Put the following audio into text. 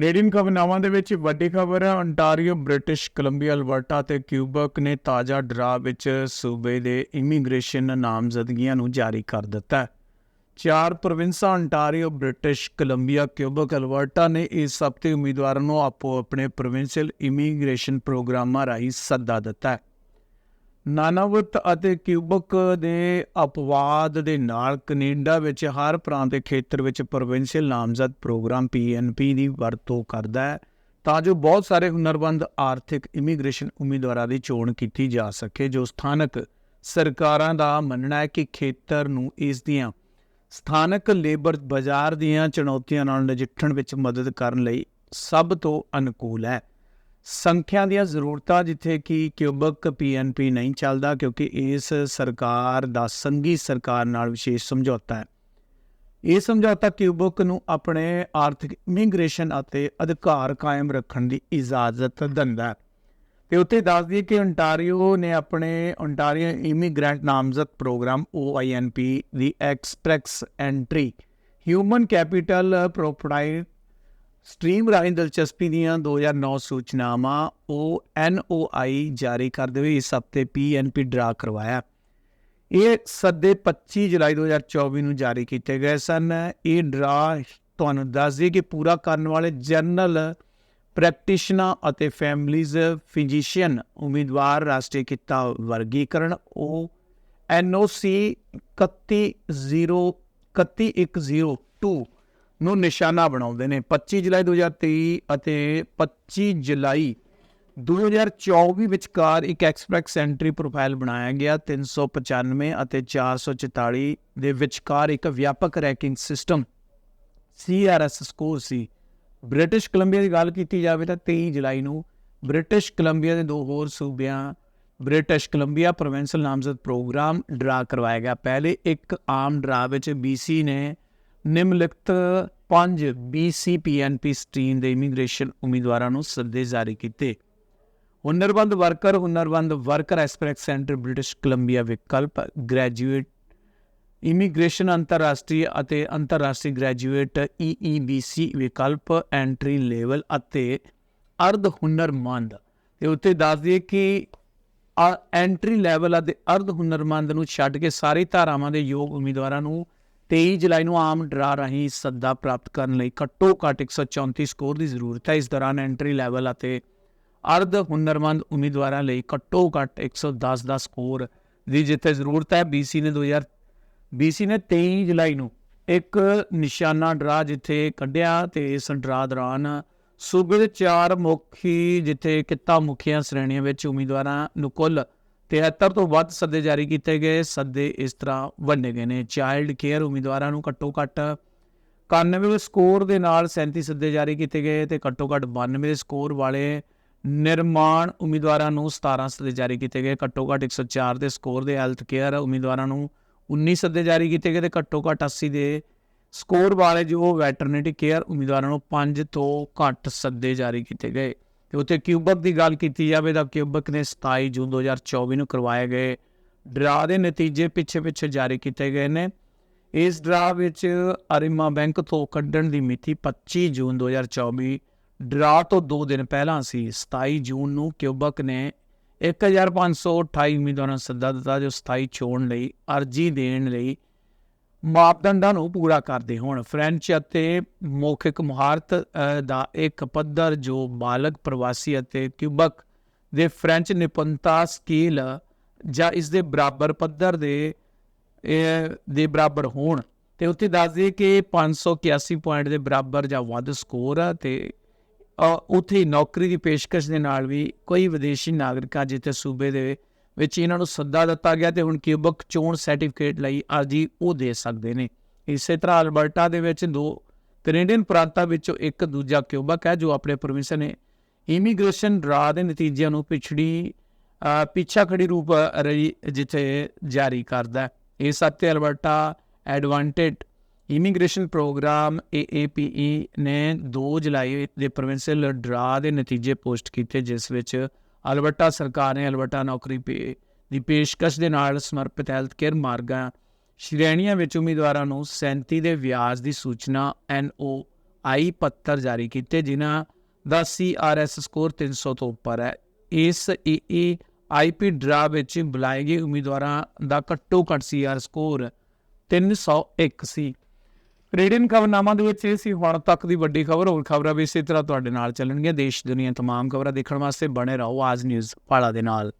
Canadian ਖਬਰਨਾਮਾ ਦੇ ਵਿੱਚ ਵੱਡੀ ਖਬਰ ਹੈ ontario ਬ੍ਰਿਟਿਸ਼, ਕੋਲੰਬੀਆ, ਅਲਬਰਟਾ ਤੇ ਕਿਊਬਕ ਨੇ ਤਾਜ਼ਾ ਡਰਾ ਵਿੱਚ ਸੂਬੇ ਦੇ ਇਮੀਗ੍ਰੇਸ਼ਨ ਨਾਮਜ਼ਦਗੀਆਂ ਨੂੰ ਜਾਰੀ ਕਰ ਦਿੱਤਾ ਹੈ। ਚਾਰ ਪ੍ਰੋਵਿੰਸਾਂ Ontario British, Columbia Quebec Alberta ਨੇ ਇਸ ਹਫ਼ਤੇ ਉਮੀਦਵਾਰਾਂ ਨੂੰ ਆਪੋ ਆਪਣੇ ਪ੍ਰੋਵਿੰਸ਼ੀਅਲ ਇਮੀਗ੍ਰੇਸ਼ਨ ਪ੍ਰੋਗਰਾਮਾਂ ਰਾਹੀਂ ਸੱਦਾ ਦਿੱਤਾ ਹੈ। ਨਾਨਾਵਤ ਅਤੇ ਕਿਊਬਕ ਦੇ ਅਪਵਾਦ ਦੇ ਨਾਲ ਕੈਨੇਡਾ ਵਿੱਚ ਹਰ ਪ੍ਰਾਂਤ ਦੇ ਖੇਤਰ ਵਿੱਚ ਪ੍ਰੋਵਿੰਸ਼ੀਅਲ ਨਾਮਜ਼ਦ ਪ੍ਰੋਗਰਾਮ ਪੀਐਨਪੀ ਦੀ ਵਰਤੋਂ ਕਰਦਾ ਹੈ, ਤਾਂ ਜੋ ਬਹੁਤ ਸਾਰੇ ਹੁਨਰਮੰਦ ਆਰਥਿਕ ਇਮੀਗ੍ਰੇਸ਼ਨ ਉਮੀਦਵਾਰਾਂ ਦੀ ਚੋਣ ਕੀਤੀ ਜਾ ਸਕੇ, ਜੋ ਸਥਾਨਕ ਸਰਕਾਰਾਂ ਦਾ ਮੰਨਣਾ ਹੈ ਕਿ ਖੇਤਰ ਨੂੰ ਇਸ ਦੀਆਂ ਸਥਾਨਕ ਲੇਬਰ ਬਾਜ਼ਾਰ ਦੀਆਂ ਚੁਣੌਤੀਆਂ ਨਾਲ ਨਜਿੱਠਣ ਵਿੱਚ ਮਦਦ ਕਰਨ ਲਈ ਸਭ ਤੋਂ ਅਨੁਕੂਲ ਹੈ। ਸੰਖਿਆ ਦੀਆਂ ਜ਼ਰੂਰਤਾਂ ਜਿੱਥੇ ਕਿ ਕਿਊਬਕ ਪੀਐਨਪੀ ਨਹੀਂ ਚੱਲਦਾ ਕਿਉਂਕਿ ਇਸ ਸਰਕਾਰ ਦਾ, ਸੰਘੀ ਸਰਕਾਰ ਨਾਲ ਵਿਸ਼ੇਸ਼ ਸਮਝੌਤਾ ਹੈ। ਇਹ ਸਮਝੌਤਾ ਕਿਊਬਕ ਨੂੰ ਆਪਣੇ ਆਰਥਿਕ ਇਮੀਗ੍ਰੇਸ਼ਨ ਅਤੇ ਅਧਿਕਾਰ ਕਾਇਮ ਰੱਖਣ ਦੀ ਇਜਾਜ਼ਤ ਦਿੰਦਾ ਹੈ। ਤੇ ਉੱਥੇ ਦੱਸ ਦਈਏ ਕਿ ਓਨਟਾਰੀਓ ਨੇ ਆਪਣੇ ਓਨਟਾਰੀਓ ਇਮੀਗ੍ਰੈਂਟ ਨਾਮਜ਼ਦ ਪ੍ਰੋਗਰਾਮ OINP ਦੀ express entry, human capital priority stream ਰਾਹੀਂ ਦਿਲਚਸਪੀ ਦੀਆਂ 2009 ਸੂਚਨਾਵਾਂ ਉਹ NOI ਜਾਰੀ ਕਰਦੇ ਹੋਏ ਇਸ ਹਫ਼ਤੇ PNP ਡਰਾ ਕਰਵਾਇਆ। ਇਹ ਸੱਦੇ 25 ਜੁਲਾਈ 2024 ਨੂੰ ਜਾਰੀ ਕੀਤੇ ਗਏ ਸਨ। ਇਹ ਡਰਾ ਤੁਹਾਨੂੰ ਦੱਸ ਦਈਏ ਕਿ ਪੂਰਾ ਕਰਨ ਵਾਲੇ ਜਨਰਲ ਪ੍ਰੈਕਟੀਸ਼ਨਰ ਅਤੇ ਫੈਮਲੀਜ਼ ਫਿਜ਼ੀਸ਼ੀਅਨ ਉਮੀਦਵਾਰ ਰਾਸ਼ਟਰੀ ਕਿੱਤਾ ਵਰਗੀਕਰਨ ਉਹ NOC 310 31102 ਨੂੰ ਨਿਸ਼ਾਨਾ ਬਣਾਉਂਦੇ ਨੇ। 25 ਜੁਲਾਈ 2023 ਅਤੇ 25 ਜੁਲਾਈ 2024 ਵਿਚਕਾਰ ਇੱਕ ਐਕਸਪ੍ਰੈਸ ਐਂਟਰੀ ਪ੍ਰੋਫਾਈਲ ਬਣਾਇਆ ਗਿਆ 395 ਅਤੇ 444 ਦੇ ਵਿਚਕਾਰ ਇੱਕ ਵਿਆਪਕ ਰੈਂਕਿੰਗ ਸਿਸਟਮ CRS ਸਕੋਰ ਸੀ। ਬ੍ਰਿਟਿਸ਼ ਕੋਲੰਬੀਆ ਦੀ ਗੱਲ ਕੀਤੀ ਜਾਵੇ ਤਾਂ 23 ਜੁਲਾਈ ਨੂੰ ਬ੍ਰਿਟਿਸ਼ ਕੋਲੰਬੀਆ ਦੇ ਦੋ ਹੋਰ ਸੂਬਿਆਂ, ਬ੍ਰਿਟਿਸ਼ ਕੋਲੰਬੀਆ ਪ੍ਰੋਵਿੰਸ਼ਲ ਨਾਮਜ਼ਦ ਪ੍ਰੋਗਰਾਮ ਡਰਾ ਕਰਵਾਇਆ ਗਿਆ। ਪਹਿਲੇ ਇੱਕ ਆਮ ਡਰਾ ਵਿੱਚ BC ਨੇ ਨਿਮਲਿਖਤ ਪੰਜ BCPNP ਸਟ੍ਰੀਮ ਦੇ ਇਮੀਗ੍ਰੇਸ਼ਨ ਉਮੀਦਵਾਰਾਂ ਨੂੰ ਸੱਦੇ ਜਾਰੀ ਕੀਤੇ। ਹੁਨਰਬੰਦ worker ਹੁਨਰਬੰਦ worker express centre, British Columbia ਵਿਕਲਪ, ਗ੍ਰੈਜੂਏਟ ਇਮੀਗ੍ਰੇਸ਼ਨ ਅੰਤਰਰਾਸ਼ਟਰੀ ਅਤੇ ਅੰਤਰਰਾਸ਼ਟਰੀ ਗ੍ਰੈਜੂਏਟ EEBC ਵਿਕਲਪ, ਐਂਟਰੀ ਲੈਵਲ ਅਤੇ ਅਰਧ ਹੁਨਰਮੰਦ। ਤੇ ਉੱਤੇ ਦੱਸ ਦਈਏ ਕਿ ਐਂਟਰੀ ਲੈਵਲ ਅਤੇ ਅਰਧ ਹੁਨਰਮੰਦ ਨੂੰ ਛੱਡ ਕੇ ਸਾਰੀ ਧਾਰਾਵਾਂ ਦੇ ਯੋਗ ਉਮੀਦਵਾਰਾਂ ਨੂੰ 23 ਜੁਲਾਈ ਨੂੰ ਆਮ ਡਰਾ ਰਾਹੀਂ ਸੱਦਾ ਪ੍ਰਾਪਤ ਕਰਨ ਲਈ ਘੱਟੋ ਘੱਟ 134 ਸਕੋਰ ਦੀ ਜ਼ਰੂਰਤ ਹੈ। ਇਸ ਦੌਰਾਨ ਐਂਟਰੀ ਲੈਵਲ ਅਤੇ ਅਰਧ ਹੁਨਰਮੰਦ ਉਮੀਦਵਾਰਾਂ ਲਈ ਘੱਟੋ ਘੱਟ 110 ਦਾ ਸਕੋਰ ਦੀ ਜਿੱਥੇ ਜ਼ਰੂਰਤ ਹੈ। BC ਨੇ 2000 BC ਨੇ 23 ਜੁਲਾਈ ਨੂੰ ਇੱਕ ਨਿਸ਼ਾਨਾ ਡਰਾ ਜਿੱਥੇ ਕੱਢਿਆ ਤੇ ਇਸ ਡਰਾ ਦੌਰਾਨ ਸੂਬੇ ਦੇ ਚਾਰ ਮੁਖੀ ਜਿੱਥੇ ਕਿੱਤਾ ਮੁਖੀਆਂ ਸ਼੍ਰੇਣੀਆਂ ਵਿੱਚ ਉਮੀਦਵਾਰਾਂ ਨੂੰ ਕੁੱਲ 73 ਤੋਂ ਵੱਧ ਸੱਦੇ ਜਾਰੀ ਕੀਤੇ ਗਏ। ਸੱਦੇ ਇਸ ਤਰ੍ਹਾਂ ਵੰਡੇ ਗਏ ਨੇ। ਚਾਈਲਡ ਕੇਅਰ ਉਮੀਦਵਾਰਾਂ ਨੂੰ ਘੱਟੋ ਘੱਟ 91 ਸਕੋਰ ਦੇ ਨਾਲ 37 ਸੱਦੇ ਜਾਰੀ ਕੀਤੇ ਗਏ ਤੇ ਘੱਟੋ ਘੱਟ 92 ਸਕੋਰ ਵਾਲੇ ਨਿਰਮਾਣ ਉਮੀਦਵਾਰਾਂ ਨੂੰ 17 ਸੱਦੇ ਜਾਰੀ ਕੀਤੇ ਗਏ। ਘੱਟੋ ਘੱਟ 104 ਦੇ ਸਕੋਰ ਦੇ ਹੈਲਥ ਕੇਅਰ ਉਮੀਦਵਾਰਾਂ ਨੂੰ 19 ਸੱਦੇ ਜਾਰੀ ਕੀਤੇ ਗਏ ਤੇ ਘੱਟੋ ਘੱਟ 80 ਦੇ ਸਕੋਰ ਵਾਲੇ ਜੋ ਵੈਟਰਨਰੀ ਕੇਅਰ ਉਮੀਦਵਾਰਾਂ ਨੂੰ 5 ਤੋਂ ਘੱਟ ਸੱਦੇ ਜਾਰੀ ਕੀਤੇ ਗਏ। ਤੇ ਉੱਥੇ ਕਿਊਬਕ ਦੀ ਗੱਲ ਕੀਤੀ ਜਾਵੇ ਤਾਂ ਕਿਊਬਕ ਨੇ 27 ਜੂਨ 2024 ਨੂੰ ਕਰਵਾਏ ਗਏ ਡਰਾ ਦੇ ਨਤੀਜੇ ਪਿੱਛੇ ਪਿੱਛੇ ਜਾਰੀ ਕੀਤੇ ਗਏ ਨੇ। ਇਸ ਡਰਾ ਵਿੱਚ ਅਰਿਮਾ ਬੈਂਕ ਤੋਂ ਕੱਢਣ ਦੀ ਮਿਤੀ 25 ਜੂਨ 2024 ਡਰਾ ਤੋਂ 2 ਦਿਨ ਪਹਿਲਾਂ ਸੀ। 27 ਜੂਨ ਨੂੰ ਕਿਊਬਕ ਨੇ 1528 ਉਮੀਦਵਾਰਾਂ ਸੱਦਾ ਦਿੱਤਾ, ਜੋ 27 ਚੋਣ ਲਈ ਅਰਜੀ ਦੇਣ ਲਈ ਮਾਪਦੰਡਾਂ ਨੂੰ ਪੂਰਾ ਕਰਦੇ ਹੋਣ। ਫ੍ਰੈਂਚ ਅਤੇ ਮੌਖਿਕ ਮਹਾਰਤ ਦਾ ਇੱਕ ਪੱਧਰ ਜੋ ਬਾਲਗ, ਪ੍ਰਵਾਸੀ ਅਤੇ ਕਿਊਬਕ ਦੇ ਫ੍ਰੈਂਚ ਨਿਪੁੰਨਤਾ ਸਕੇਲ ਜਾਂ ਇਸ ਦੇ ਬਰਾਬਰ ਪੱਧਰ ਦੇ ਦੇ ਬਰਾਬਰ ਹੋਣ ਤੇ ਉੱਥੇ ਦੱਸ ਦਈਏ ਕਿ 581 ਪੁਆਇੰਟ ਦੇ ਬਰਾਬਰ ਜਾਂ ਵੱਧ ਸਕੋਰ ਆ ਤੇ ਉੱਥੇ ਨੌਕਰੀ ਦੀ ਪੇਸ਼ਕਸ਼ ਦੇ ਨਾਲ ਵੀ ਕੋਈ ਵਿਦੇਸ਼ੀ ਨਾਗਰਿਕਾਂ ਜਿੱਥੇ ਸੂਬੇ ਦੇ ਵਿੱਚ ਇਹਨਾਂ ਨੂੰ ਸੱਦਾ ਦਿੱਤਾ ਗਿਆ ਤੇ ਹੁਣ ਕਿਊਬਕ ਚੋਣ ਸਰਟੀਫਿਕੇਟ ਲਈ ਅਰਜੀ ਉਹ ਦੇ ਸਕਦੇ ਨੇ। ਇਸੇ ਤਰ੍ਹਾਂ ਅਲਬਰਟਾ ਦੇ ਵਿੱਚ ਦੋ ਕੈਨੇਡੀਅਨ ਪ੍ਰਾਂਤਾਂ ਵਿੱਚੋਂ ਇੱਕ ਦੂਜਾ ਕਿਊਬਕ ਹੈ ਜੋ ਆਪਣੇ ਪਰਮਿਸ਼ਨ ਨੇ ਇਮੀਗ੍ਰੇਸ਼ਨ ਡਰਾ ਦੇ ਨਤੀਜਿਆਂ ਨੂੰ ਪਿਛੜੀ ਪਿੱਛਾ ਖੜੀ ਰੂਪ ਰਹੀ ਜਿੱਥੇ ਜਾਰੀ ਕਰਦਾ ਇਹ ਸੱਤੇ Alberta advantage immigration program AAPE ਨੇ 2 ਜੁਲਾਈ ਦੇ ਪ੍ਰੋਵਿੰਸ਼ੀਅਲ ਡਰਾ ਦੇ ਨਤੀਜੇ ਪੋਸਟ ਕੀਤੇ, ਜਿਸ ਵਿੱਚ ਅਲਬਰਟਾ ਸਰਕਾਰ ਨੇ ਅਲਬਰਟਾ ਨੌਕਰੀ ਪੇ, ਦੀ ਪੇਸ਼ਕਸ਼ ਦੇ ਨਾਲ ਸਮਰਪਿਤ ਹੈਲਥ ਕੇਅਰ ਮਾਰਗਾਂ, ਸ਼੍ਰੇਣੀਆਂ ਵਿੱਚ ਉਮੀਦਵਾਰਾਂ ਨੂੰ 37 ਦੇ ਵਿਆਜ ਦੀ ਸੂਚਨਾ NO ਆਈ ਪੱਤਰ ਜਾਰੀ ਕੀਤੇ, ਜਿਨ੍ਹਾਂ ਦਾ ਸੀਆਰਐਸ ਸਕੋਰ 300 ਤੋਂ ਉੱਪਰ ਹੈ। ਇਸ ਏ ਆਈਪੀ ਡਰਾ ਵਿੱਚ ਬੁਲਾਏ ਗਏ ਉਮੀਦਵਾਰਾਂ ਦਾ ਘੱਟੋ ਘੱਟ ਸੀਆਰ ਸਕੋਰ 301 ਸੀ। ਰੇਡੀਅਨ ਖਬਰਨਾਮਾ ਦੇ ਵਿੱਚ ਇਹ ਸੀ ਹੁਣ ਤੱਕ ਦੀ ਵੱਡੀ ਖਬਰ, ਹੋਰ ਖਬਰਾਂ ਵੀ ਇਸੇ ਤਰ੍ਹਾਂ ਤੁਹਾਡੇ ਨਾਲ ਚੱਲਣਗੀਆਂ। ਦੇਸ਼ ਦੁਨੀਆ ਤਮਾਮ ਖਬਰਾਂ ਦੇਖਣ ਵਾਸਤੇ ਬਣੇ ਰਹੋ। ਆਜ ਨਿਊਜ਼ ਪਾਲਾ ਦੇ ਨਾਲ।